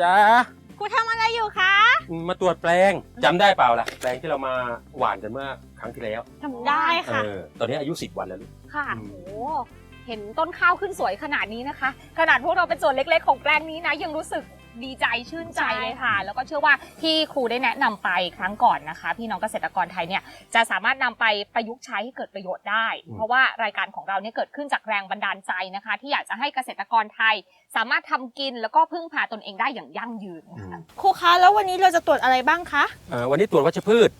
อะจ้าครูทำอะไรอยู่คะมาตรวจแปลงจำได้เปล่าล่ะ แปลงที่เรามาหว่านกันเมื่อครั้งที่แล้วทำได้ค่ะเออตอนนี้อายุ 10 วันแล้วลูก ค่ะอืม โอ้เห็นต้นข้าวขึ้นสวยขนาดนี้นะคะ ขนาดพวกเราเป็นส่วนเล็กๆของแปลงนี้นะยังรู้สึก ดีใจชื่นใจเลยค่ะ แล้วก็เชื่อว่าที่ครูได้แนะนำไปครั้งก่อนนะคะ พี่น้องเกษตรกรไทยเนี่ยจะสามารถนำไปประยุกต์ใช้ให้เกิดประโยชน์ได้ เพราะว่ารายการของเราเนี่ยเกิดขึ้นจากแรงบันดาลใจนะคะ ที่อยากจะให้เกษตรกรไทย สามารถทำกินแล้วก็พึ่งพาตนเองได้อย่างยั่งยืนอืมค่ะครูคะแล้ววันนี้เราจะตรวจอะไรบ้างคะเอ่อวันนี้ตรวจวัชพืช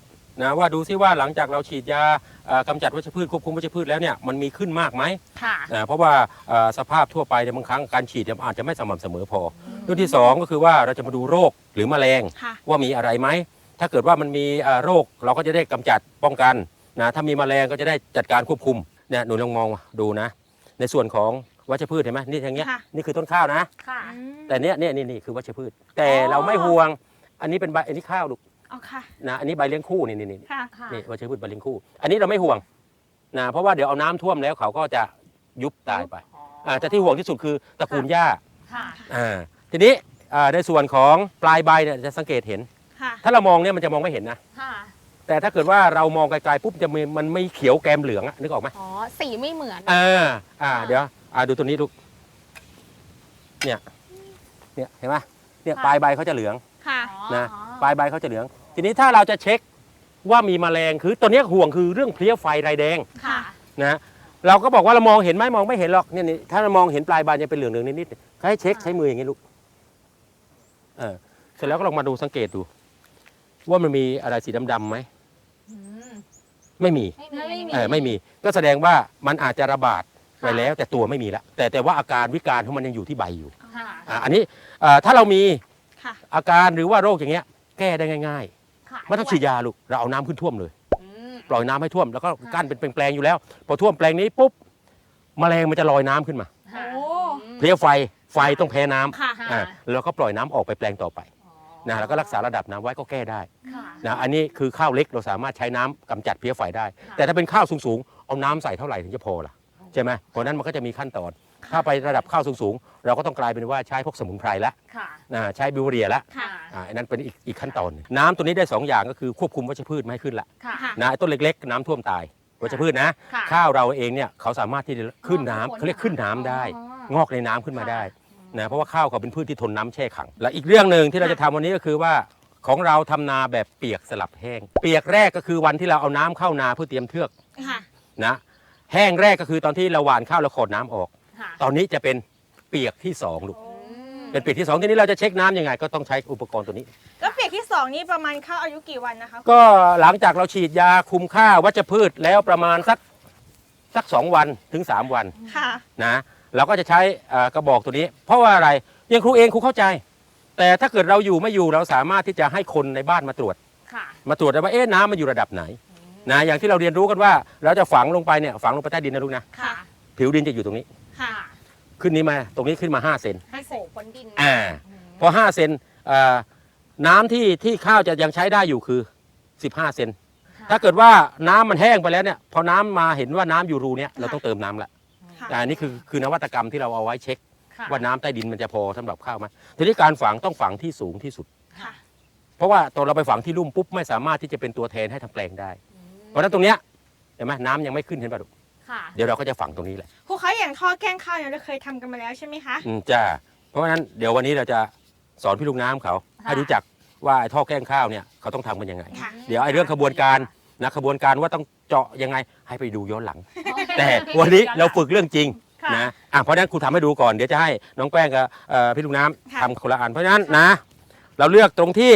นะว่าดูซิว่าหลังจากเราฉีดยาเอ่อกำจัดวัชพืชควบคุมวัชพืชแล้วเนี่ยมันมีขึ้นมากไหมค่ะนะเพราะว่าเอ่อสภาพทั่วไปเนี่ยบางครั้งการฉีดเนี่ยอาจจะไม่สม่ำเสมอพอ เรื่องที่สองก็คือว่าเราจะมาดูโรคหรือแมลงค่ะ ว่ามีอะไรไหม ถ้าเกิดว่ามันมีเอ่อโรคเราก็จะได้กำจัดป้องกันนะถ้ามีแมลงก็จะได้จัดการควบคุมเนี่ยหนูลองมองดูนะ ในส่วนของวัชพืชเห็นไหมนี่อย่างเงี้ยค่ะ นี่คือต้นข้าวนะ ค่ะแต่เนี้ยเนี่ยนี่นี่คือวัชพืช แต่อ๋อเราไม่ห่วง อันนี้เป็นใบอันนี้ข้าวลูกเอาค่ะนะอันนี้ใบเลี้ยงคู่นี่นี่นี่ ค่ะ ค่ะ นี่วัชพืชใบเลี้ยงคู่ อันนี้เราไม่ห่วงนะเพราะว่าเดี๋ยวเอาน้ำท่วมแล้วเขาก็จะยุบตายไปอ่าแต่ที่ห่วงที่สุดคือตระกูลหญ้าค่ะ อ่า ทีนี้อ่าในส่วนของปลายใบเนี่ยจะสังเกตเห็น ค่ะถ้าเรามองเนี่ยมันจะมองไม่เห็นนะ ค่ะแต่ถ้าเกิดว่าเรามองไกลๆปุ๊บจะมีมันไม่เขียวแกมเหลืองอะนึกออกไหมอ๋อสีไม่เหมือน อ่าอ่าค่ะเดี๋ยวอ่าดูตัวนี้ลูกเนี่ยเนี่ยเห็นไหมเนี่ยค่ะ ปลายใบเขาจะเหลือง ค่ะนะปลายใบเขาจะเหลือง ทีนี้ถ้าเราจะเช็คว่ามีแมลงคือตัวเนี้ยห่วงคือเรื่องเพลี้ยไฟไรแดงค่ะ นะเราก็บอกว่าเรามองเห็นไหมมองไม่เห็นหรอกเนี่ยนี่ถ้าเรามองเห็นปลายใบจะเป็นเหลืองๆนิดๆให้เช็คใช้มืออย่างนี้ลูก เออเสร็จแล้วก็ลองมาดูสังเกตดู ว่ามันมีอะไรสีดำๆไหมอืมไม่มีไม่มีเออไม่มี ก็แสดงว่ามันอาจจะระบาดไปแล้ว แต่ตัวไม่มีละแต่แต่ว่าอาการวิการของมันยังอยู่ที่ใบอยู่ค่ะอะอันนี้เอ่อถ้าเรามีค่ะอาการหรือว่าโรคอย่างเงี้ย แก้ได้ง่ายค่ะๆไม่ต้องฉีดยาลูกเราเอาน้ำขึ้นท่วมเลยอืมปล่อยน้ำให้ท่วมแล้วก็กั้นเป็นแปลงๆอยู่แล้ว พอท่วมแปลงนี้ปุ๊บแมลงมันจะลอยน้ำขึ้นมาค่ะโอ้เพลี้ยไฟ ไฟต้องแพ้น้ำค่ะค่ะอ่าแล้วก็ปล่อยน้ำออกไปแปลงต่อไปอ๋อนะแล้วก็รักษาระดับน้ำไว้ก็แก้ได้ค่ะ นะอันนี้คือข้าวเล็กเราสามารถใช้น้ำกำจัดเพลี้ยไฟได้ ค่ะ แต่ถ้าเป็นข้าวสูงๆเอาน้ำใส่เท่าไหร่ถึงจะพอล่ะใช่ไหมเพราะฉะนั้นมันก็จะมีขั้นตอน ถ้าไประดับข้าวสูงๆเราก็ต้องกลายเป็นว่าใช้พวกสมุนไพรละค่ะ นะใช้บิวเรียละ ค่ะ อ่าอันนั้นเป็นอีกอีกขั้นตอนหนึ่งน้ำตัวนี้ได้สองอย่างก็คือควบคุมวัชพืชไม่ให้ขึ้นละค่ะ ค่ะ นะไอ้ต้นเล็กๆ น้ำท่วมตายวัชพืชนะ ค่ะข้าวเราเองเนี่ยเขาสามารถที่จะขึ้นน้ำงอกเขาเรียกขึ้นน้ำได้อ๋องอกในน้ำขึ้นมาได้ค่ะ นะเพราะว่าข้าวเขาเป็นพืชที่ทนน้ำแช่ขัง และอีกเรื่องหนึ่งที่เราจะทำวันนี้ก็คือว่าของเราทำนาแบบเปียกสลับแห้ง เปียกแรกก็คือวันที่เราเอาน้ำเข้านาเพื่อเตรียมเทือกค่ะนะแห้งแรกก็คือตอนที่เราหว่านข้าวแล้วขดน้ำออก ค่ะตอนนี้จะเป็นเปียกที่สองลูกอืมเป็นเปียกที่สองทีนี้เราจะเช็คน้ำยังไง ก็ต้องใช้อุปกรณ์ตัวนี้ แล้วเปียกที่สองนี่ประมาณเข้าอายุกี่วันนะคะก็หลังจากเราฉีดยาคุมค่าวัชพืชแล้วประมาณสักสักสองวันถึงสามวัน ค่ะ นะ เราก็จะใช้เอ่อกระบอกตัวนี้ เพราะว่าอะไรอยังครูเองครูเข้าใจ แต่ถ้าเกิดเราอยู่ไม่อยู่เราสามารถที่จะให้คนในบ้านมาตรวจค่ะมาตรวจได้ว่าเอ๊ะน้ำมันอยู่ระดับไหนนะอย่างที่เราเรียนรู้กันว่า เราจะฝังลงไปเนี่ยฝังลงไปใต้ดินนะลูกนะค่ะผิวดินจะอยู่ตรงนี้ค่ะขึ้นนี้มาตรงนี้ขึ้นมา5เซนให้โผล่พ้นดินอ่าพอ5เซนเอ่อน้ำที่ที่ข้าวจะยังใช้ได้อยู่คือ 15 เซนถ้าเกิดว่าน้ำมันแห้งไปแล้วเนี่ยพอน้ำมาเห็นว่าน้ำอยู่รูเนี่ยเราต้องเติมน้ำละ ค่ะอ่านี่คือคือนวัตกรรมที่เราเอาไว้เช็ค ค่ะว่าน้ำใต้ดินมันจะพอสำหรับข้าวไหมทีนี้การฝังต้องฝังที่สูงที่สุด ค่ะเพราะว่าตอนเราไปฝังที่ลุ่มปุ๊บไม่สามารถที่จะเป็นตัวแทนให้ทำแปลงได้ เพราะฉะนั้นตรงเนี้ยเห็นไหมน้ำยังไม่ขึ้นเห็นป่ะลูกค่ะเดี๋ยวเราก็จะฝังตรงนี้แหละครูคะอย่างท่อแกล้งข้าวเนี่ยเราเคยทำกันมาแล้วใช่ไหมคะ อืมจ้าเพราะฉะนั้นเดี๋ยววันนี้เราจะสอนพี่ลูกน้ำเขาให้รู้จักว่าไอ้ท่อแกล้งข้าวเนี่ยเขาต้องทำกันยังไง ค่ะ เดี๋ยวไอ้เรื่องขบวนการนะขบวนการว่าต้อง เจาะยังไงให้ไปดูย้อนหลัง แต่วันนี้เราฝึกเรื่องจริงค่ะนะอะเพราะฉะนั้นครูทำให้ดูก่อนเดี๋ยวจะให้น้องแป้งกับเอ่อพี่ลูกน้ำค่ะ ทำคนละอันเพราะฉะนั้นนะ เราเลือกตรงที่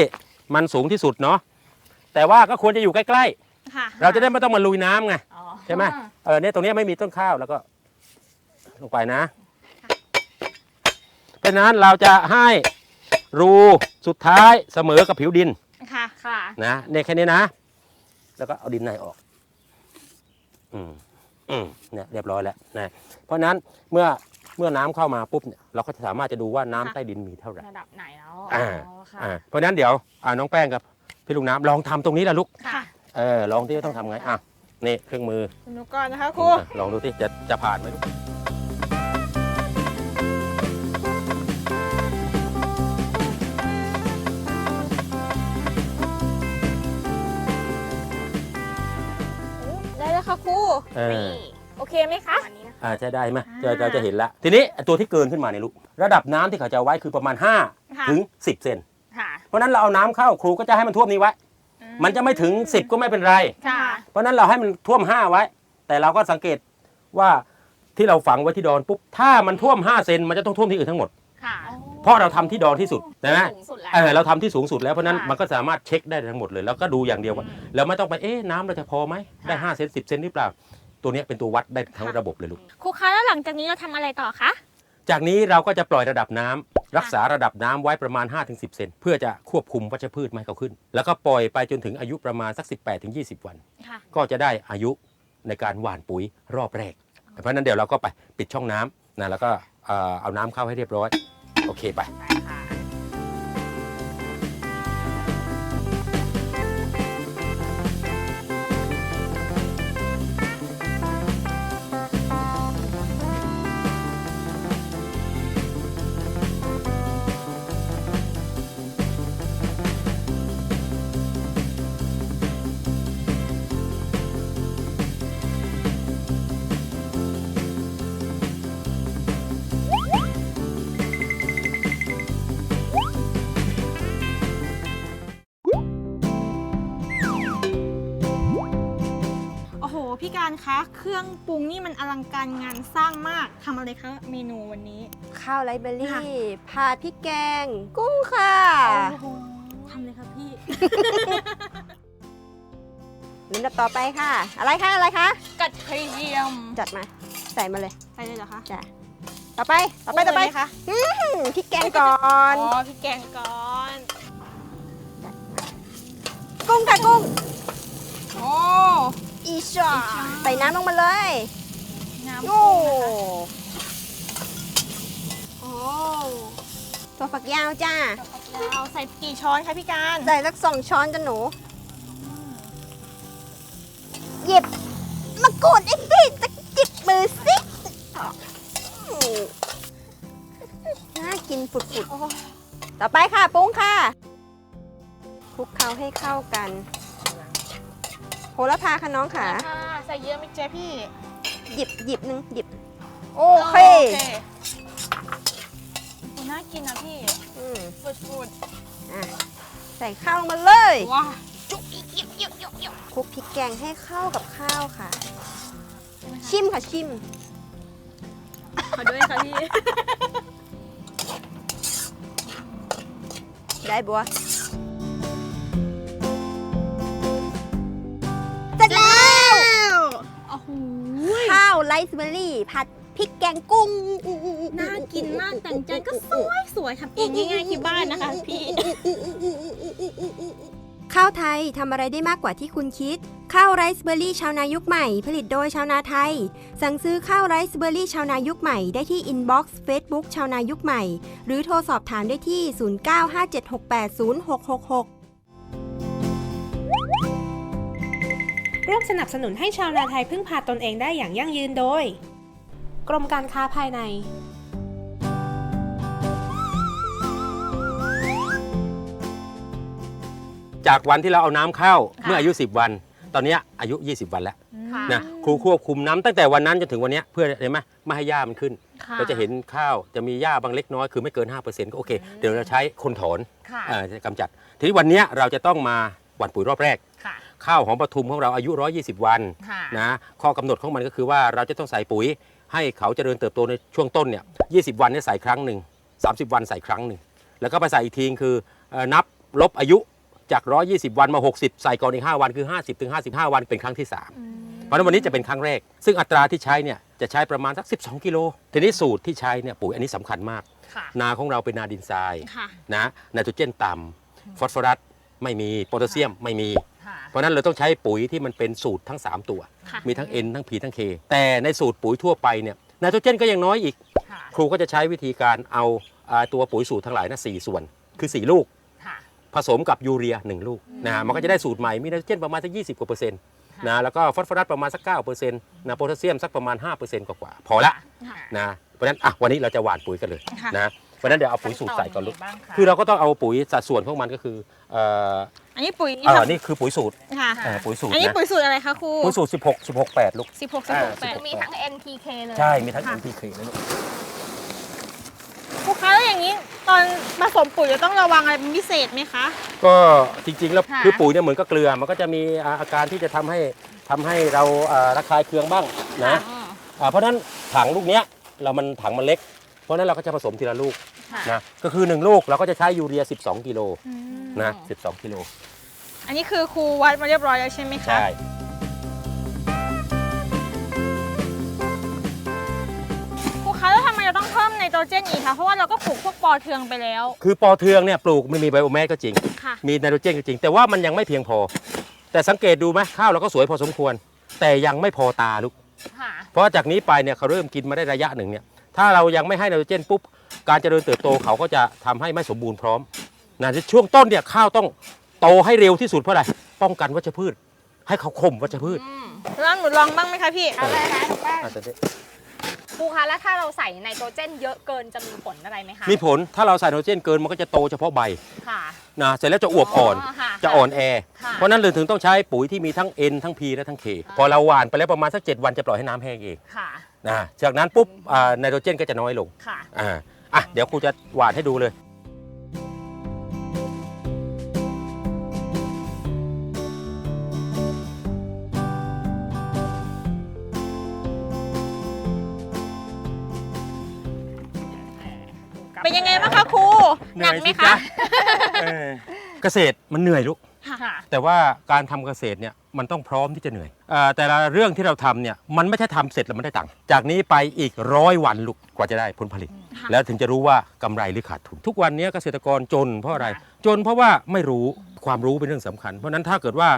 มันสูงที่สุดเนาะแต่ว่าก็ควรจะอยู่ใกล้ค่ะๆ เราจะได้ไม่ต้องมาลุยน้ำไง อ๋อใช่ไหมเออเนี่ยตรงเนี้ยไม่มีต้นข้าวแล้วก็ ลงไปนะเพราะฉะนั้นเราจะให้รูสุดท้ายเสมอกับผิวดินค่ะค่ะ นะเนี่ยแค่นี้นะ แล้วก็เอาดินในออก อืมอืมเนี่ยเรียบร้อยแล้วนะเพราะฉะนั้นเมื่อเมื่อน้ำเข้ามาปุ๊บเนี่ยเราก็จะสามารถจะดูว่าน้ำค่ะใต้ดินมีเท่าไหร่ ระดับไหนแล้วอ่าอ๋อค่ะอ่าเพราะฉะนั้นเดี๋ยวอ่าน้องแป้งกับพี่ลูกน้ำลองทำตรงนี้แหละลูก ค่ะเออลองที่ต้องทำไงอะนี่เครื่องมือหนูก่อนนะคะครู อะลองดูที่จะจะผ่านไหมลูก ค่ะครูเออโอเคไหมคะวันนี้นะคะอ่าใช่ได้ไหมอ่าเราจะเห็นละทีนี้ไอ้ตัวที่เกินขึ้นมาเนี่ยลูกระดับน้ำที่เขาจะเอาไว้คือประมาณค่ะ 5ถึง10เซนค่ะเพราะฉะนั้นเราเอาน้ำเข้าครูก็จะให้มันท่วมนี้ไว้มันจะไม่ถึง 10 ก็ไม่เป็นไร ค่ะ เพราะฉะนั้นเราให้มันท่วม 5 ไว้ แต่เราก็สังเกตว่าที่เราฝังไว้ที่ดอนปุ๊บถ้ามันท่วม5เซนมันจะต้องท่วมที่อื่นทั้งหมด ค่ะ เพราะเราทำที่ดอนที่สุดนะสูงสุดแล้ว เออเราทำที่สูงสุดแล้วเพราะฉะนั้นค่ะมันก็สามารถเช็คได้ทั้งหมดเลย แล้วก็ดูอย่างเดียวว่า แล้วไม่ต้องไปเอ๊ะน้ำเราจะพอไหมได้ค่ะ5เซน10เซนหรือเปล่า ตัวเนี้ยเป็นตัววัดได้ทั้งระบบเลยลูก ครูคะแล้วหลังจากนี้เราทำอะไรต่อคะ จากนี้เราก็จะปล่อยระดับน้ำรักษาระดับน้ำไว้ประมาณ 5-10 เซนเพื่อจะควบคุมวัชพืชไม่ให้เขาขึ้น แล้วก็ปล่อยไปจนถึงอายุประมาณสัก 18-20 วัน ค่ะ ก็จะได้อายุในการหว่านปุ๋ยรอบแรก เพราะฉะนั้นเดี๋ยวเราก็ไปปิดช่องน้ำนะแล้วก็เอ่อเอาน้ำเข้าให้เรียบร้อย โอเคไป ไปค่ะ การคะ เครื่องปรุงนี่มันอลังการงานสร้างมากทำอะไรคะเมนูวันนี้ ข้าวไรเบอค่ะรี่ผัดพริกแกง กุ้งค่ะ โอ้โหทำเลยค่ะพี่ ลำดับต่อไปค่ะ อะไรคะ อะไรคะกระเทียมจัดมา ใส่มาเลย ไปเลยเหรอคะจ้ะ ต่อไป ต่อไป ต่อไปเลยหมคะอืมพริกแกงก่อน อ๋อพี่แกงก่อนกุ้งค่ะกุ้งโอ้ อีชอใส่น้ำลงมาเลยน้ำโอ้โอ้ตัวฝักยาวจ้าเราใส่กี่ช้อนคะพี่การใส่สักสองช้อนกันหนู หยิบมากรูดอีกสิจะจิบมือสิอืมน่ากินฝุดๆ ต่อไปค่ะปรุงค่ะคลุกเคล้าให้เข้ากัน โหระพาค่ะน้องค่ะ ค่ะใส่เยอะไหมเจ๊พี่ หยิบหยิบหนึ่งหยิบ โอเคโอ้น่ากินนะพี่อืมฟูดอะใส่ข้าวลงมาเลยๆว้าคลุกพริกแกงให้เข้ากับข้าวค่ะ ชิมค่ะชิม ขอด้วยค่ะพี่ ได้บัว ไรซ์เบอร์รี่ ผัดพริกแกงกุ้ง น่ากินมากแต่งจานก็สวยสวยๆทำเองง่ายๆที่บ้านนะคะพี่ ข้าวไทยทำอะไรได้มากกว่าที่คุณคิด ข้าวไรซ์เบอร์รี่ ชาวนายุคใหม่ ผลิตโดยชาวนาไทย สั่งซื้อข้าวไรซ์เบอร์รี่ ชาวนายุคใหม่ได้ที่อินบ็อกซ์เฟซบุ๊กชาวนายุคใหม่ หรือโทรสอบถามได้ที่ 0957680666 ร่วมสนับสนุนให้ชาวนาไทยพึ่งพาตนเองได้อย่างยั่งยืนโดย กรมการค้าภายในจากวันที่เราเอาน้ำเข้าค่ะเมื่ออายุ 10 วัน ตอนเนี้ยอายุ 20 วันแล้วค่ะนะครูควบคุมน้ำตั้งแต่วันนั้นจนถึงวันเนี้ยเพื่อเห็นไหมไม่ให้หญ้ามันขึ้น ค่ะเราจะเห็นข้าวจะมีหญ้าบางเล็กน้อยคือไม่เกิน 5%ก็โอเค เดี๋ยวเราใช้คนถอนค่ะ เอ่อจะกำจัด ทีนี้วันเนี้ยเราจะต้องมาหว่านปุ๋ยรอบแรกค่ะ ข้าวหอมปทุมของเราอายุ 120 วันค่ะนะข้อกำหนดของมันก็คือว่าเราจะต้องใส่ปุ๋ย ให้เขาเจริญเติบโตในช่วงต้นเนี่ย20 วันเนี่ยใส่ครั้งหนึ่ง30 วันใส่ครั้งหนึ่งแล้วก็ไปใส่อีกทีคือเอ่อนับลบอายุจาก 120 วันมา 60 ใส่ก่อนอีก5วันคือ 50ถึง55 วันเป็นครั้งที่ 3 เพราะฉะนั้นวันนี้จะเป็นครั้งแรก ซึ่งอัตราที่ใช้เนี่ยจะใช้ประมาณสัก 12 กิโล ทีนี้สูตรที่ใช้เนี่ยปุ๋ยอันนี้สำคัญมากค่ะนาของเราเป็นนาดินทรายค่ะนะไนโตรเจนต่ำฟอสฟอรัสไม่มีโพแทสเซียมไม่มี ค่ะ เพราะฉะนั้นเราต้องใช้ปุ๋ยที่มันเป็นสูตรทั้ง 3 ตัว ค่ะ มีทั้ง N ทั้ง P ทั้ง K แต่ในสูตรปุ๋ยทั่วไปเนี่ยไนโตรเจนก็ยังน้อยอีก ค่ะ ครูก็จะใช้วิธีการเอาอ่าตัวปุ๋ยสูตรทั้งหลายนะสส่วน คือ 4 ลูก ค่ะ ผสมกับยูเรีย 1 ลูกนะฮะมันก็จะได้สูตรใหม่ มีไนโตรเจนประมาณสัก 20 กว่าเปอร์เซ็นต์ค่ะ นะแล้วก็ฟอสฟอรัสประมาณสัก9เปอร์เซ็นต์นะโพแทสเซียมสักประมาณ5เปอร์เซ็นต์กว่าๆพอละค่ะ นะเพราะฉะนั้นอะวันนี้เราจะหว่านปุ๋ยกันเลยค่ะ นะ เพราะฉะนั้นเดี๋ยวเอาปุ๋ยสูตรใส่ก่อนลูก ขั้ตยังไงบ้างะคือเราก็ต้องเอาปุ๋ยสัดส่วนของมันก็คือเอ่ออันนี้ปุ๋ยเอ่อนี่คือปุ๋ยสูตรค่ะเอ่อปุ๋ยสูตรอันนี้นะปุ๋ยสูตรอะไรคะครูปุ๋ยสูตร 16 16 8 ลูก สิบหกสิบหกแปดคือมีทั้ง NPK เลยใช่ มีทั้ง NPK นะลูก ครูคะแล้วอย่างนี้ตอนผสมปุ๋ยจะต้องระวังอะไรเป็นพิเศษไหมคะ ก็จริงๆแล้วค่ะ คือปุ๋ยเนี่ยเหมือนกับเกลือ มันก็จะมีอ่าอาการที่จะทำให้ทำให้เราอ่าระคายเคืองบ้างนะอืมอ่าเพราะฉะนั้นถังลูกเนี้ยเรามันถังมันเล็กเพ ราะฉะนั้นเราก็จะผสมทีละลูกค่ะนะก็คือ 1 ลูกเราก็จะใช้ยูเรีย 12 กิโลนะ12 กิโลอันนี้คือครูวัดมาเรียบร้อยแล้วใช่ไหมคะ ใช่ครูคะแล้วทำไมเราต้องเพิ่มไนโตรเจนอีกคะเพราะว่าเราก็ปลูกพวกปอเทืองไปแล้วคือปอเทืองเนี่ยปลูกไม่มีไบโอแมสก็จริง ค่ะ มีไนโตรเจนก็จริง แต่ว่ามันยังไม่เพียงพอ แต่สังเกตดูไหมข้าวเราก็สวยพอสมควร แต่ยังไม่พอตาลูก ค่ะ เพราะจากนี้ไปเนี่ยเขาเริ่มกินมาได้ระยะหนึ่งเนี่ย ถ้าเรายังไม่ให้ไนโตรเจนปุ๊บการเจริญเติบโตเขาก็จะทำให้ไม่สมบูรณ์พร้อมนะช่วงต้นเนี่ยข้าวต้องโตให้เร็วที่สุดเพราะอะไรป้องกันวัชพืช ให้เขาข่มวัชพืชอืมแล้วหนูลองบ้างไหมคะพี่เอาเลยนะน้องแป้งอาจจะได้ครูคะแล้วถ้าเราใส่ไนโตรเจนเยอะเกินจะมีผลอะไรไหมคะมีผลถ้าเราใส่ไนโตรเจนเกินมันก็จะโตเฉพาะใบค่ะนะเสร็จแล้วจะอวบอ่อนค่จะอ่อนแอค่ะเพราะฉะนั้นเลยถึงต้องใช้ปุ๋ยที่มีทั้ง N ทั้ง P และทั้ง K พอเราหว่านไปแล้วประมาณสัก 7 วันจะปล่อยให้น้ำแห้งเองค่ะ นะจากนั้นปุ๊บอ่าไนโตรเจนก็จะน้อยลงค่ะ อ่าอะเดี๋ยวครูจะหว่านให้ดูเลย เป็นยังไงบ้างคะครูหนักไหมคะเออเกษตรมันเหนื่อยลูก ค่ะ แต่ว่าการทำเกษตรเนี่ยมันต้องพร้อมที่จะเหนื่อยเอ่อแต่ละเรื่องที่เราทำเนี่ยมันไม่ใช่ทำเสร็จแล้วมันได้ตังค์จากนี้ไปอีกร้อยวันลูกกว่าจะได้ผลผลิต ค่ะแล้วถึงจะรู้ว่ากำไรหรือขาดทุน ทุกวันนี้เกษตรกรจนเพราะอะไร ค่ะ จนเพราะว่าไม่รู้ความรู้เป็นเรื่องสำคัญ เพราะฉะนั้นถ้าเกิดว่า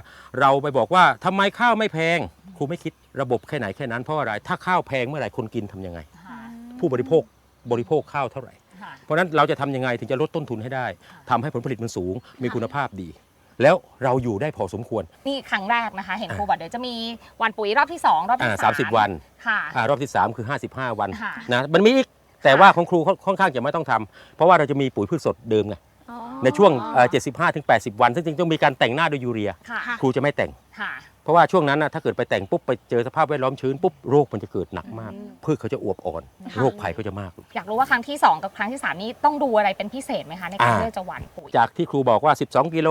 เราไปบอกว่าทำไมข้าวไม่แพงครูไม่คิดระบบแค่ไหนแค่นั้นเพราะอะไร ถ้าข้าวแพงเมื่อไหร่คนกินทำยังไง ค่ะผู้บริโภคบริโภคข้าวเท่าไหร่ ค่ะ เพราะฉะนั้นเราจะทำยังไงถึงจะลดต้นทุนให้ได้ทำให้ผลผลิตมันสูงมีคุณภาพดี แล้วเราอยู่ได้พอสมควร นี่ครั้งแรกนะคะ เห็นครูบอกเดี๋ยวจะมีวันปุ๋ยรอบที่ 2 รอบที่อ่าสาม30วันค่ะ อ่ารอบที่ 3 คือ 55 วันค่ะ นะมันมีอีกแต่ว่าของครูค่อนข้างจะไม่ต้องทำเพราะว่าเราจะมีปุ๋ยพืชสดเดิมไงอ๋อในช่วงเอ่อ75ถึง80 วัน ซึ่งจริงๆต้องมีการแต่งหน้าด้วยยูเรีย ค่ะค่ะครูจะไม่แต่ง ค่ะ เพราะว่าช่วงนั้นนะถ้าเกิดไปแต่งปุ๊บไปเจอสภาพแวดล้อมชื้นปุ๊บโรคมันจะเกิดหนักมากอืมพืชเขาจะอวบอ่อน ค่ะ โรคภัยเขาจะมาก อยากรู้ว่าครั้งที่ 2 กับครั้งที่ 3 นี้ต้องดูอะไรเป็นพิเศษไหมคะในการอ่า เลือกจะหว่านปุ๋ย จากที่ครูบอกว่า 12 กิโล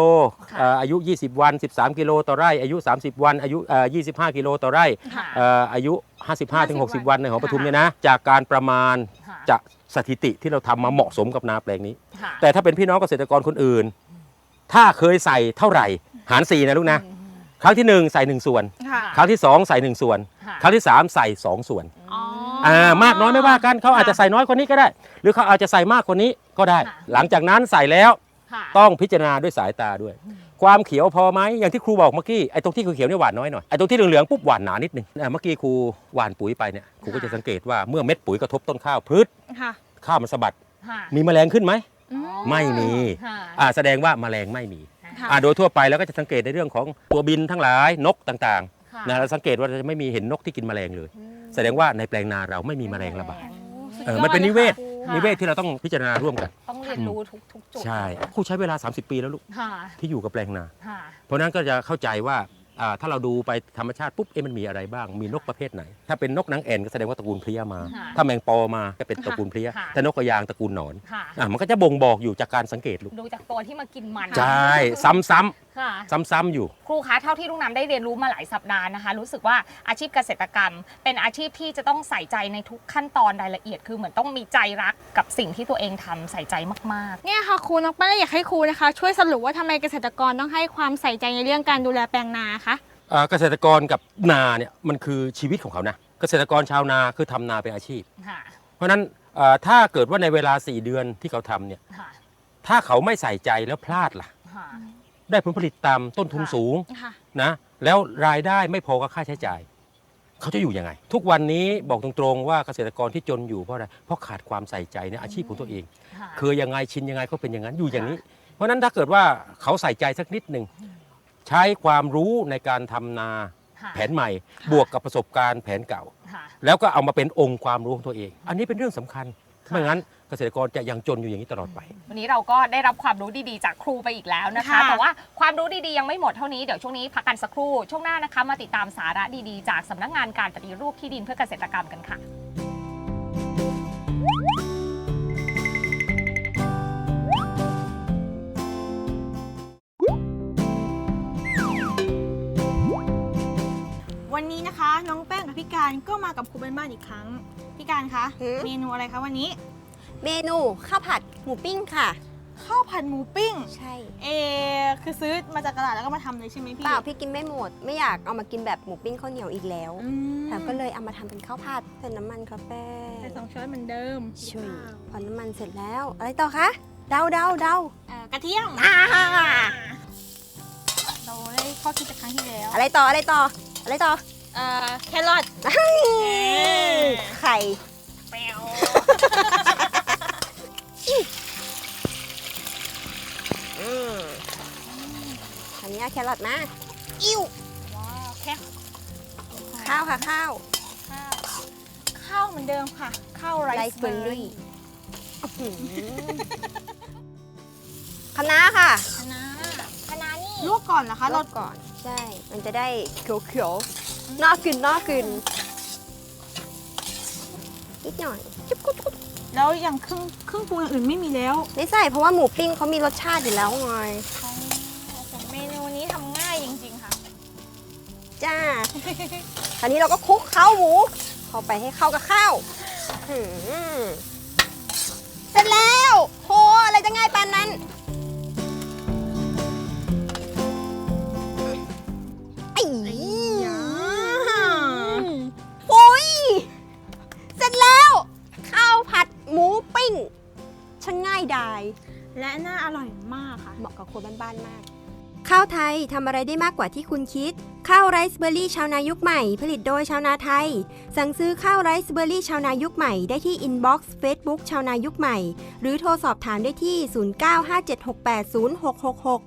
ค่ะ เอ่ออายุ 20 วัน 13 กิโลต่อไร่ อายุ 30 วันอายุเอ่อ25 กิโลต่อไร่ค่ะ เอ่ออายุ 55ถึง50 60 วันในหอปทุมเนี่ยนะจากการประมาณค่ะจากสถิติที่เราทำมาเหมาะสมกับนาแปลงนี้ ค่ะแต่ถ้าเป็นพี่น้องเกษตรกรคนอื่น ถ้าเคยใส่เท่าไหร่ หาร4นะลูกนะ ครั้งที่1ใส่1ส่วน ค่ะครั้งที่2ใส่1ส่วน ค่ะครั้งที่3ใส่2ส่วนอ๋ออ่ามากน้อยไม่ว่ากันเขาอาจจะใส่น้อยกว่านี้ก็ได้ หรือเขาอาจจะใส่มากกว่านี้ก็ได้ ค่ะ หลังจากนั้นใส่แล้วค่ะต้องพิจารณาด้วยสายตาด้วย ความเขียวพอไหมอย่างที่ครูบอกเมื่อกี้ไอ้ตรงที่เขียวๆเนี่ยหวานน้อยหน่อยไอ้ตรงที่เหลืองๆปุ๊บหวานหนานิดนึงอะเมื่อกี้ครูหวานปุ๋ยไปเนี่ยครูก็จะสังเกตว่าเมื่อเม็ดปุ๋ยกระทบต้นข้าวพืชค่ะข้าวมันสะบัดค่ะมีแมลงขึ้นไหมอืมไม่มี ค่ะ อ่าแสดงว่าแมลงไม่มี ค่ะอ่าโดยทั่วไปแล้วก็จะสังเกตในเรื่องของตัวบินทั้งหลายนกต่างค่ะๆนะเราสังเกตว่าเราจะไม่มีเห็นนกที่กินแมลงเลยแสดงว่าในแปลงนาเราไม่มีแมลงระบาดเออมันเป็นนิเวศ ค่ะ นิเวศที่เราต้องพิจารณาร่วมกัน ต้องเรียนรู้ทุกทุกจุดใช่ครูใช้เวลา 30 ปีแล้วลูกค่ะที่อยู่กับแปลงนา ค่ะ เพราะฉะนั้นก็จะเข้าใจว่าอ่า ถ้าเราดูไปธรรมชาติปุ๊บเอ๊ะมันมีอะไรบ้าง มีนกประเภทไหน ถ้าเป็นนกนางแอ่นก็แสดงว่าตระกูลเพลี้ยมา ค่ะถ้าแมงปอมาก็เป็นตระกูลเพลี้ยค่ะแต่นกกระยางตระกูลหนอนค่ะ อะมันก็จะบ่งบอกอยู่จากการสังเกตลูกดูจากตัวที่มากินมันใช่ซ้ำๆค่ะ ซ้ำๆอยู่ ครูคะเท่าที่ลูกน้ำได้เรียนรู้มาหลายสัปดาห์นะคะ รู้สึกว่าอาชีพเกษตรกรรม เป็นอาชีพที่จะต้องใส่ใจในทุกขั้นตอนรายละเอียด คือเหมือนต้องมีใจรักกับสิ่งที่ตัวเองทำใส่ใจมาก เนี่ยค่ะครูน้องแป้งอยากให้ครูนะคะ ช่วยสรุปว่าทำไมเกษตรกรต้องให้ความใส่ใจในเรื่องการดูแลแปลงนาคะอ่าเกษตรกรกับนาเนี่ยมันคือชีวิตของเขานะเกษตรกรชาวนาคือทำนาเป็นอาชีพ ๆค่ะเพราะฉะนั้นเอ่อถ้าเกิดว่าในเวลา 4 เดือนที่เขาทำเนี่ยค่ะถ้าเขาไม่ใส่ใจแล้วพลาดล่ะ ค่ะ ได้ผลผลิตตามต้นทุนค่ะสูงค่ะ นะ แล้วรายได้ไม่พอกับค่าใช้จ่าย เขาจะอยู่ยังไง ทุกวันนี้บอกตรงๆว่าเกษตรกรที่จนอยู่เพราะอะไรเพราะขาดความใส่ใจในอาชีพของตัวเอง ค่ะเคยยังไงชินยังไงก็เป็นอย่างนั้นอยู่อย่างนี้ เพราะฉะนั้นถ้าเกิดว่าเขาใส่ใจสักนิดหนึ่งใช้ความรู้ในการทำนาค่ะแผนใหม่บวกกับประสบการณ์แผนเก่า ค่ะ แล้วก็เอามาเป็นองค์ความรู้ของตัวเอง อันนี้เป็นเรื่องสำคัญค่ะไม่งั้นเกษตรกรจะยังจนอยู่อย่างนี้ตลอดไป วันนี้เราก็ได้รับความรู้ดีๆ จากครูไปอีกแล้วนะคะ ค่ะ แต่ว่าความรู้ดีๆ ยังไม่หมดเท่านี้ เดี๋ยวช่วงนี้พักกันสักครู่ ช่วงหน้านะคะมาติดตามสาระดีๆ จากสำนักงานการปฏิรูปที่ดินเพื่อเกษตรกรรมกันค่ะ วันนี้นะคะ น้องแป้งกับพี่การก็มากับครูบ้านบ้านอีกครั้ง พี่การคะหือเมนูอะไรคะวันนี้ เมนูข้าวผัดหมูปิ้งค่ะ ข้าวผัดหมูปิ้ง ใช่เอคือซื้อมาจากตลาดแล้วก็มาทำเลยใช่ไหมพี่เปล่าพี่กินไม่หมด ไม่อยากเอามากินแบบหมูปิ้งข้าวเหนียวอีกแล้วอืมแต่ก็เลยเอามาทำเป็นข้าวผัดใส่น้ำมันค่ะแป้ใส่งสองช้อนเหมือนเดิมช่วยพอน้ำมันเสร็จแล้ว อะไรต่อคะเดาเดาเดาเอ่อกระเทียมอ่าเราได้ข้อคิดจากครั้งที่แล้วอะไรต่ออะไรต่ออะไรต่อเอ่อแครอทไข่ แปว อันนี้แครอทมาอิ่วว้าวแค่ข้าวค่ะข้าวข้าวข้าวเหมือนเดิมค่ะ ข้าวไรไรซ์ซ์เบเบออร์ร์รี่รี่คะน้าค่ะคะน้าคณะนี่ลวกก่อนเหรอคะลเราวกก่อน ใช่ มันจะได้เขียวๆน่ากินน่ากินนิดหน่อยจุ๊บกุ๊บกุ๊บแล้วอย่างเครื่องเครื่องปรุงอย่างอื่นไม่มีแล้ว ไม่ใส่เพราะว่าหมูปิ้งเขามีรสชาติอยู่แล้วไง จ้าคราวนี้เราก็คลุกข้าวหมู เข้าไปให้เข้ากับข้าวหืมเสร็จแล้วโหอะไรจะง่ายปานนั้นไอ้ยาโอ้ยเสร็จแล้ว ข้าวผัดหมูปิ้งช่างง่ายดายและน่าอร่อยมากค่ะ เหมาะกับคนบ้านๆมาก ข้าวไทยทำอะไรได้มากกว่าที่คุณคิด ข้าวไรซ์เบอร์รี่ชาวนายุคใหม่ ผลิตโดยชาวนาไทย สั่งซื้อข้าวไรซ์เบอร์รี่ชาวนายุคใหม่ได้ที่อินบ็อกซ์เฟซบุ๊กชาวนายุคใหม่ หรือโทรสอบถามได้ที่ 0957680666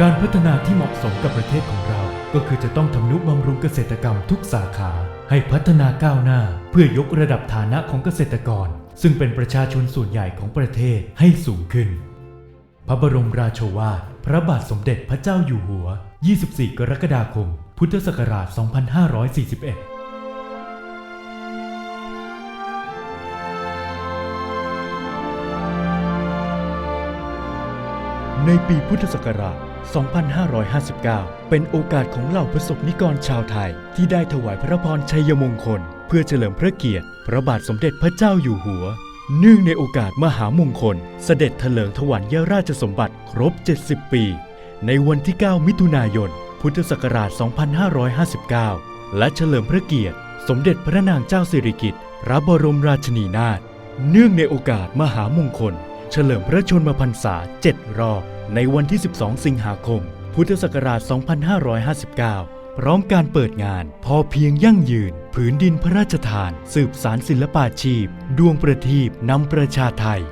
การพัฒนาที่เหมาะสมกับประเทศของเรา ก็คือจะต้องทำนุบำรุงเกษตรกรรมทุกสาขา ให้พัฒนาก้าวหน้า เพื่อยกระดับฐานะของเกษตรกร ซึ่งเป็นประชาชนส่วนใหญ่ของประเทศให้สูงขึ้น พระบรมราโชวาท พระบาทสมเด็จพระเจ้าอยู่หัว 24 กรกฎาคม พุทธศักราช 2541ในปีพุทธศักราช 2559 เป็นโอกาสของเหล่าประสบนิกรชาวไทย ที่ได้ถวายพระพรชัยมงคล เพื่อเฉลิมพระเกียรติ พระบาทสมเด็จพระเจ้าอยู่หัว เนื่องในโอกาสมหามงคล เสด็จเถลิงถวัลยราชสมบัติครบ 70 ปี ในวันที่ 9 มิถุนายน พุทธศักราช 2559 และเฉลิมพระเกียรติ สมเด็จพระนางเจ้าสิริกิติ์พระบรมราชินีนาถเนื่องในโอกาสมหามงคล เฉลิมพระชนมพรรษา 7 รอบ ในวันที่ 12 สิงหาคม พุทธศักราช 2559 พร้อมการเปิดงาน พอเพียงยั่งยืน ผืนดินพระราชทาน สืบสารศิลปาชีพ ดวงประทีปนำประชาไทย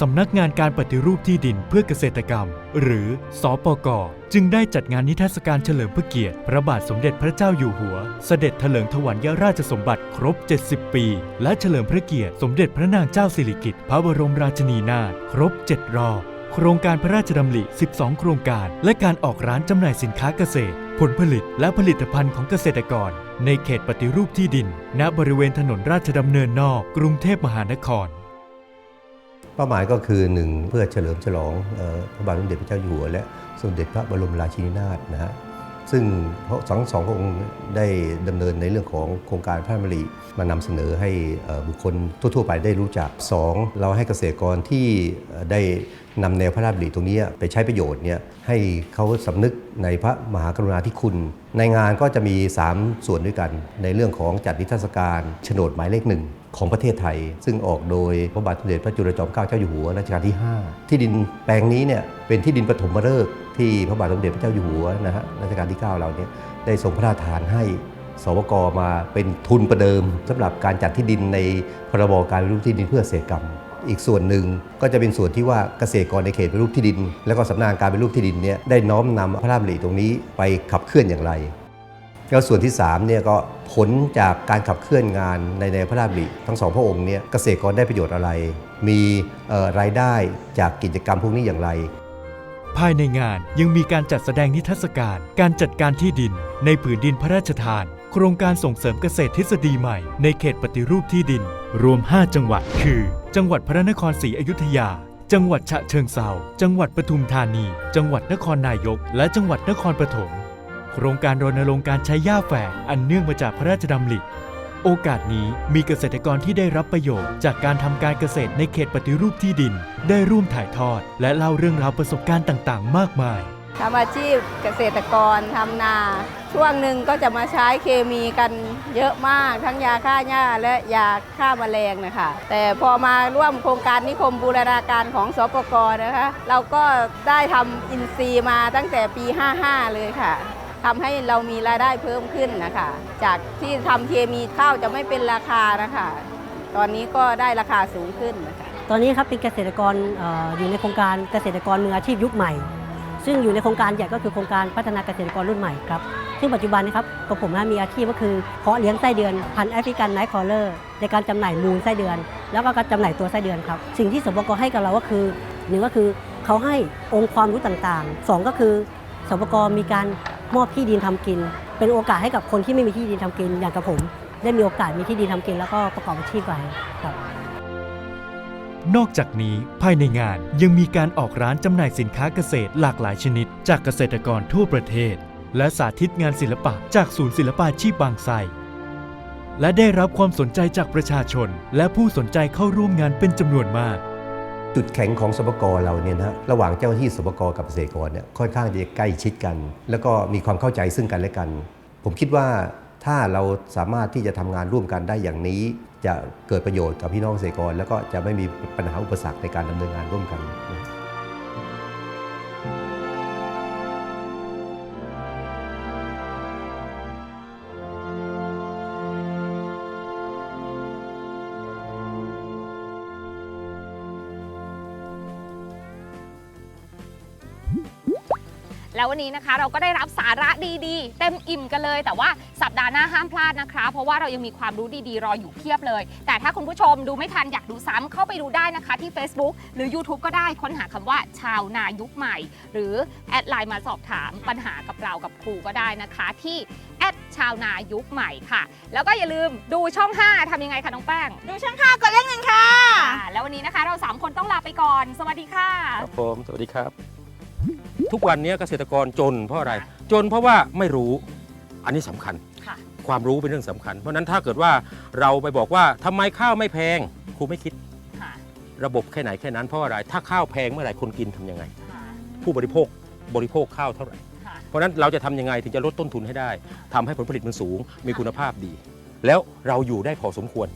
สำนักงานการปฏิรูปที่ดินเพื่อเกษตรกรรม หรือสปกจึงได้จัดงานนิทรรศการเฉลิมพระเกียรติ พระบาทสมเด็จพระเจ้าอยู่หัว เสด็จเถลิงถวัลยราชสมบัติครบ 70 ปี และเฉลิมพระเกียรติ สมเด็จพระนางเจ้าสิริกิติ์พระบรมราชินีนาถครบ 7 รอบ โครงการพระราชดำริ 12 โครงการ และการออกร้านจำหน่ายสินค้าเกษตร ผลผลิตและผลิตภัณฑ์ของเกษตรกร ในเขตปฏิรูปที่ดิน ณบริเวณถนนราชดำเนินนอก กรุงเทพมหานครเป้าหมายก็คือหนึ่งเพื่อเฉลิมฉลองออพระบาทสมเด็จพระเจ้าอยู่หัวและสมเด็จพระบรมราชินีนาถนะฮะซึ่งพระสองสองพระองค์ได้ดำเนินในเรื่องของโครงการพระราชดำริมานำเสนอให้บุคคลทั่ว ๆ ไปได้รู้จัก 2. เราให้เกษตรกรที่ได้ นำแนวพระราชดำริตรงนี้ไปใช้ประโยชน์เนี่ยให้เขาสำนึกในพระมหากรุณาธิคุณ ในงานก็จะมี 3 ส่วนด้วยกัน ในเรื่องของจัดนิทรรศการโฉนดหมายเลขหนึ่งของประเทศไทย ซึ่งออกโดยพระบาทสมเด็จพระจุลจอมเกล้าเจ้าอยู่หัวรัชกาลที่ 5 ที่ดินแปลงนี้เนี่ยเป็นที่ดินปฐมฤกษ์ที่พระบาทสมเด็จพระเจ้าอยู่หัวนะฮะรัชกาลที่ 9 เราเนี่ยได้ทรงพระราชทานให้สวกมาเป็นทุนประเดิมสำหรับการจัดที่ดินในพรบการรูปที่ดินเพื่อเกษตรกรรม อีกส่วนหนึ่งก็จะเป็นส่วนที่ว่าเกษตรกรในเขตปฏิรูปที่ดิน และก็สำนักงานการปฏิรูปที่ดินเนี่ยได้น้อมนำพระราชดำริตรงนี้ไปขับเคลื่อนอย่างไรแล้วส่วนที่3เนี่ยก็ผลจากการขับเคลื่อนงานในในพระราชดำริทั้งสองพระองค์เนี่ยเกษตรกรได้ประโยชน์อะไร มีรายได้จากกิจกรรมพวกนี้อย่างไร ภายในงานยังมีการจัดแสดงนิทรรศการ การจัดการที่ดิน ในผืนดินพระราชทาน โครงการส่งเสริมเกษตรทฤษฎีใหม่ ในเขตปฏิรูปที่ดิน รวม 5 จังหวัด คือ จังหวัดพระนครศรีอยุธยา จังหวัดฉะเชิงเซาจังหวัดปทุมธานี จังหวัดนครนายก และจังหวัดนครปฐมโครงการรณรงค์การใช้หญ้าแฝกอันเนื่องมาจากพระราชดำริโอกาสนี้มีเกษตรกรที่ได้รับประโยชน์ จากการทำการเกษตรในเขตปฏิรูปที่ดิน ได้ร่วมถ่ายทอด และเล่าเรื่องราวประสบการณ์ต่าง ๆ มากมาย ทำอาชีพเกษตรกรทำนา ช่วงหนึ่งก็จะมาใช้เคมีกันเยอะมากทั้งยาฆ่าหญ้าและยาฆ่าแมลงนะคะ แต่พอมาร่วมโครงการนิคมบูรณาการของสปกนะคะ เราก็ได้ทำอินทรีย์มาตั้งแต่ปี 55 เลยค่ะทำให้เรามีรายได้เพิ่มขึ้นนะคะ จากที่ทำเคมีข้าวจะไม่เป็นราคานะคะ ตอนนี้ก็ได้ราคาสูงขึ้นนะคะตอนนี้ครับเป็นเกษตรกรอออยู่ในโครงการเกษตรกรมืออาชีพยุคใหม่ ซึ่งอยู่ในโครงการใหญ่ก็คือโครงการพัฒนาเกษตรกรรุ่นใหม่ครับ ซึ่งปัจจุบันนี้ครับกับผมนะมีอาชีพก็คือเพาะเลี้ยงไส้เดือนพันธุ์แอฟริกันไนท์คอลเลอร์ในการจำหน่ายมูลไส้เดือน แล้วก็การจำหน่ายตัวไส้เดือนครับ สิ่งที่สบกให้กับเราก็คือหนึ่งก็คือเขาให้องค์ความรู้ต่างๆสองก็คือสบกมีการมอบที่ดินทำกิน เป็นโอกาสให้กับคนที่ไม่มีที่ดินทำกินอย่างกับผม ได้มีโอกาสมีที่ดินทำกินแล้วก็ประกอบอาชีพไปครับ นอกจากนี้ภายในงานยังมีการออกร้านจำหน่ายสินค้าเกษตรหลากหลายชนิด จากเกษตรกรทั่วประเทศ และสาธิตงานศิลปะจากศูนย์ศิลปาชีพบางไทรและได้รับความสนใจจากประชาชน และผู้สนใจเข้าร่วมงานเป็นจำนวนมาก จุดแข็งของสปกรเราเนี่ยนะระหว่างเจ้าหน้าที่สปกรกับเกษตรกรเนี่ยค่อนข้างจะใกล้ชิดกัน แล้วก็มีความเข้าใจซึ่งกันและกัน ผมคิดว่า ถ้าเราสามารถที่จะทำงานร่วมกันได้อย่างนี้ จะเกิดประโยชน์กับพี่น้องเกษตรกร แล้วก็จะไม่มีปัญหาอุปสรรคในการดำเนินงานร่วมกัน แล้ววันนี้นะคะเราก็ได้รับสาระดีๆ เต็มอิ่มกันเลย แต่ว่าสัปดาห์หน้าห้ามพลาดนะคะ เพราะว่าเรายังมีความรู้ดีๆ รออยู่เพียบเลย แต่ถ้าคุณผู้ชมดูไม่ทันอยากดูซ้ำเข้าไปดูได้นะคะที่ Facebook หรือ YouTube ก็ได้ค้นหาคำว่าชาวนายุคใหม่ หรือแอดไลน์มาสอบถามปัญหากับเรากับครูก็ได้นะคะที่แอดชาวนายุคใหม่ค่ะ แล้วก็อย่าลืมดูช่อง 5ทำยังไงคะน้องแป้งดูช่างค่ากดเลขหนึ่งค่ะอ่าแล้ววันนี้นะคะเราสามคนต้องลาไปก่อน สวัสดีค่ะ ครับผม สวัสดีครับ ทุกวันนี้เกษตรกรจนเพราะอะไร จนเพราะว่าไม่รู้อันนี้สำคัญ ค่ะ ความรู้เป็นเรื่องสำคัญ เพราะฉะนั้นถ้าเกิดว่าเราไปบอกว่าทำไมข้าวไม่แพงครูไม่คิดค่ะระบบแค่ไหนแค่นั้นเพราะอะไร ถ้าข้าวแพงเมื่อไหร่คนกินทำยังไง ค่ะผู้บริโภคบริโภคข้าวเท่าไหร่ ค่ะเพราะฉะนั้นเราจะทำยังไงถึงจะลดต้นทุนให้ได้ทำให้ผลผลิตมันสูง มีคุณภาพดี แล้วเราอยู่ได้พอสมควร